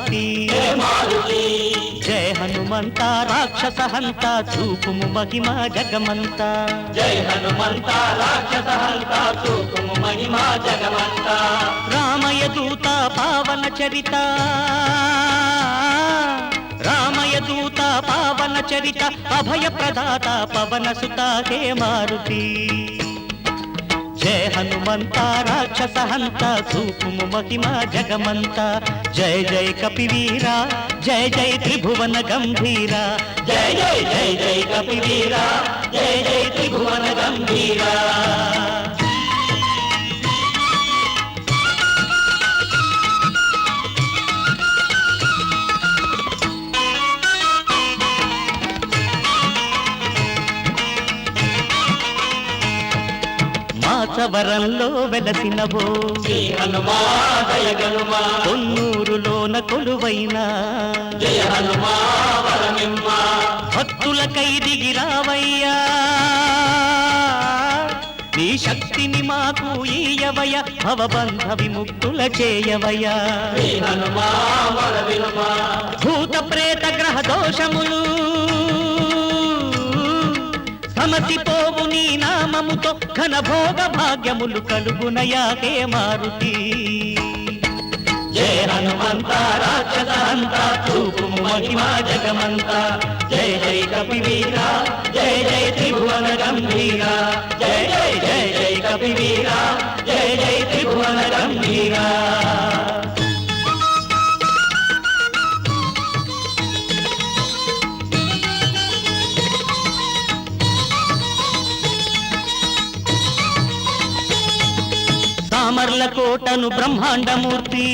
మారుతి. జయ హనుమంత రాక్షస హంత చూపుము మహిమ జగమంత. జై హనుమంత రాక్షస హంత చూపుము మహిమా జగమంత. రామయ దూత పావన చరిత. రామయ దూత పావన చరిత అభయ ప్రదాత పవన సుత హే మారుతి. జయ హనుమంత రాక్షస హంత చూపుము మహిమ జగమంత. జయ జయ కపివీర జయ జయ త్రిభువన గంభీర. జయ జయ జయ జయ కపివీర జయ జయ త్రిభువన గంభీర. చవరంలో వెలసినవో. శ్రీ కొన్నూరులోన కొలువైన. జయ హనుమా వరమిమ్మా భక్తులకై దిగిరావయ్యా నీ శక్తిని మాకు ఈయవయ భవబంధ విముక్తుల చేయవయ్యా. భూత ప్రేత గ్రహ దోషములు సమసిపో నీ నామముతో ఘన భోగ భాగ్యములు కలుగునయా హే మారుతి. జయ హనుమంత రాక్షస హంత చూపుము మహిమా జగమంత. జయ జయ కపివీర జయ జయ త్రిభువన గంభీర. జయ జయ జయ జయ కపివీర జయ జయ త్రిభువన గంభీరా. సామర్ల కోటను బ్రహ్మాండమూర్తి.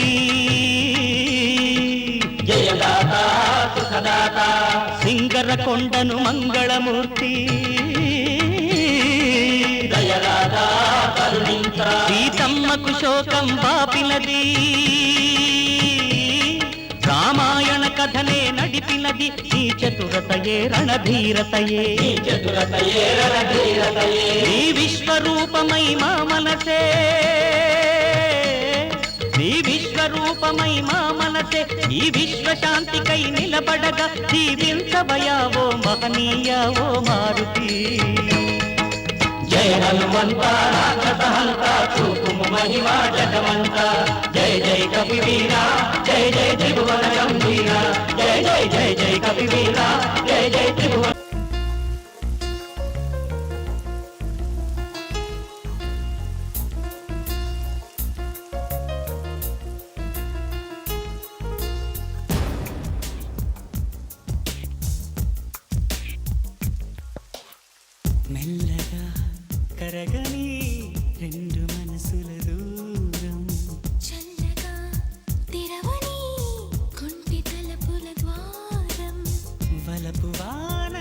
సింగర కొండను మంగళమూర్తి. సీతమ్మకు శోకం బాపినది. రామాయణ కథనే నడిపినది. నీ చతురతయే రణధీరతయే. నీ చతురతయే రణధీరతయే. నీ విశ్వరూపమై మా మనసే. రూపమై మా మనసే ఈ విశ్వశాంతికై నిలబడగా జీవించబయా ఓ మహనీయ ఓ మారుతి. జయ హనుమంత రాక్షస హంత చూపుము మహిమా జగమంత. జయ జయ కపివీర జయ జయ త్రిభువన గంభీర. జయ జయ జయ జయ కరగని రెండు మనసుల దూరం.